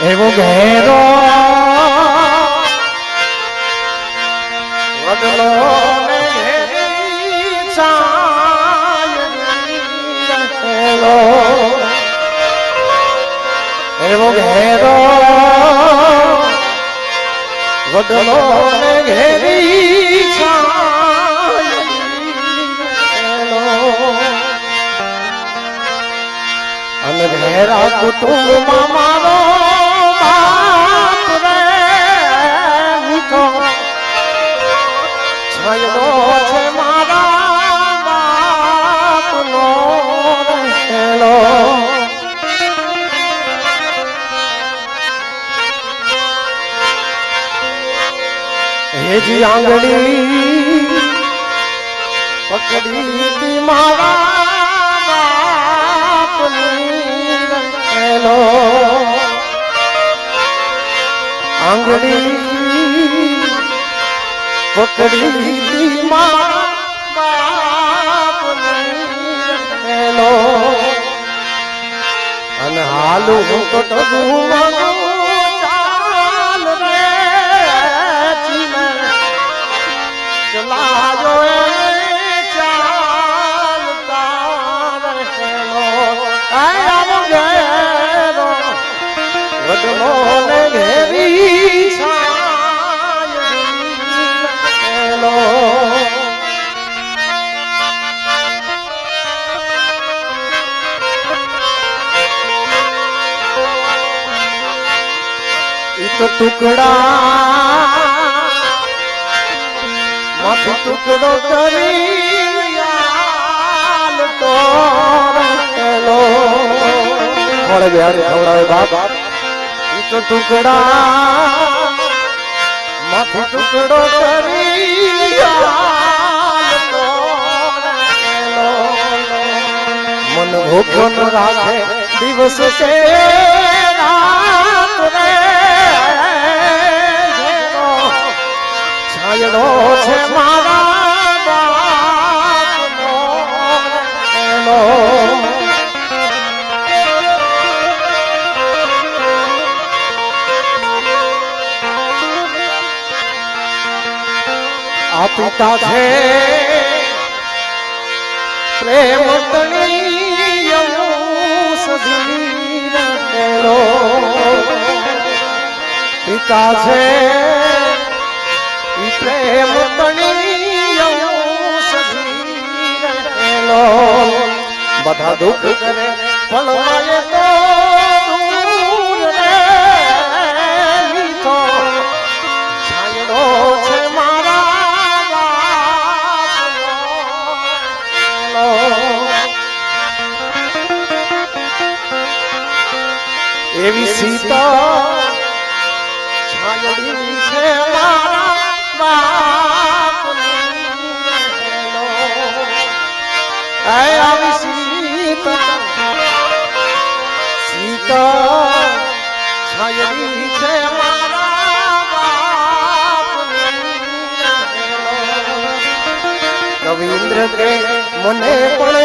એવો ઘેરો વડલો. એવો ઘેરો વડલો ને ઘેરી અને ઘેરા કુટુંબમાં છે મારા બાપનો રહેલો હેજી આંગળી પકડી મારા બાપની રહેલો આંગળી પકડી રહેલો અને હાલું હું તો ચલાયો ટુકડા માથે ટુકડો કરી તો રહેલો મોડે બિહારી ખવડાવે બાપ તો ટુકડા માથે ટુકડો કરી. મન ભૂખો રાખે દિવસ છે છાયડો છે મારા આ પિતા છે પ્રેમ પિતા છે બધા દુઃખ કરે ફળવાય તો દૂર રે મીઠો છાયડો છે મારા બાપનો. એવી સીતા છાયડી છે one day